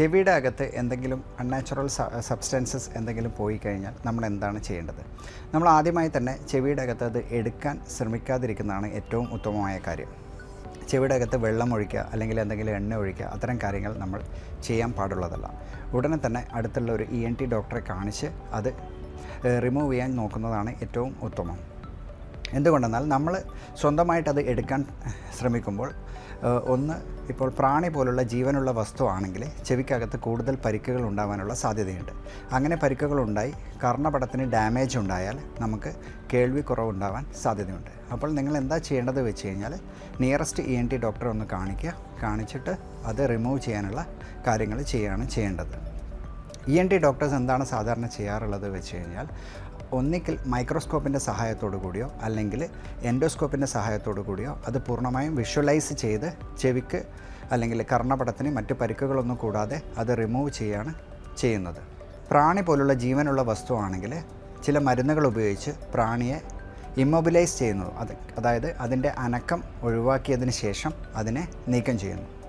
ചെവിയുടെ അകത്ത് എന്തെങ്കിലും അൺനാച്ചുറൽ സബ്സ്റ്റൻസസ് എന്തെങ്കിലും പോയി കഴിഞ്ഞാൽ നമ്മൾ എന്താണ് ചെയ്യേണ്ടത്? നമ്മൾ ആദ്യമായി തന്നെ ചെവിയുടെ അകത്ത് അത് എടുക്കാൻ ശ്രമിക്കാതിരിക്കുന്നതാണ് ഏറ്റവും ഉത്തമമായ കാര്യം. ചെവിയുടെ അകത്ത് വെള്ളം ഒഴിക്കുക അല്ലെങ്കിൽ എന്തെങ്കിലും എണ്ണ ഒഴിക്കുക അത്തരം കാര്യങ്ങൾ നമ്മൾ ചെയ്യാൻ പാടുള്ളതല്ല. ഉടനെ തന്നെ അടുത്തുള്ള ഒരു ഇ എൻ ടി ഡോക്ടറെ കാണിച്ച് അത് റിമൂവ് ചെയ്യാൻ നോക്കുന്നതാണ് ഏറ്റവും ഉത്തമം. എന്തുകൊണ്ടെന്നാൽ നമ്മൾ സ്വന്തമായിട്ടത് എടുക്കാൻ ശ്രമിക്കുമ്പോൾ ഒന്ന് ഇപ്പോൾ പ്രാണി പോലുള്ള ജീവനുള്ള വസ്തുവാണെങ്കിൽ ചെവിക്കകത്ത് കൂടുതൽ പരിക്കുകൾ ഉണ്ടാവാനുള്ള സാധ്യതയുണ്ട്. അങ്ങനെ പരിക്കുകൾ ഉണ്ടായി കർണപടത്തിന് ഡാമേജ് ഉണ്ടായാൽ നമുക്ക് കേൾവി കുറവുണ്ടാവാൻ സാധ്യതയുണ്ട്. അപ്പോൾ നിങ്ങൾ എന്താ ചെയ്യേണ്ടത് വെച്ച് കഴിഞ്ഞാൽ നിയറസ്റ്റ് ഇ എൻ ടി ഡോക്ടറെ ഒന്ന് കാണിക്കുക. കാണിച്ചിട്ട് അത് റിമൂവ് ചെയ്യാനുള്ള കാര്യങ്ങൾ ചെയ്യുകയാണ് ചെയ്യേണ്ടത്. ഇ എൻ ടി ഡോക്ടേഴ്സ് എന്താണ് സാധാരണ ചെയ്യാറുള്ളത് വെച്ച് കഴിഞ്ഞാൽ ഒന്നിക്കൽ മൈക്രോസ്കോപ്പിന്റെ സഹായത്തോടു കൂടിയോ അല്ലെങ്കിൽ എൻഡോസ്കോപ്പിന്റെ സഹായത്തോടു കൂടിയോ അത് പൂർണമായും വിഷ്വലൈസ് ചെയ്ത് ചെവിക്ക് അല്ലെങ്കിൽ കർണപടത്തിന് മറ്റ് പരിക്കുകളൊന്നും കൂടാതെ അത് റിമൂവ് ചെയ്യാണ് ചെയ്യുന്നത്. പ്രാണി പോലുള്ള ജീവനുള്ള വസ്തുവാണെങ്കിൽ ചില മരുന്നുകൾ ഉപയോഗിച്ച് പ്രാണിയെ ഇമ്മൊബിലൈസ് ചെയ്യുന്നു. അത് അതായത് അതിന്റെ അനക്കം ഒഴിവാക്കിയതിന് ശേഷം അതിനെ നീക്കം ചെയ്യുന്നു.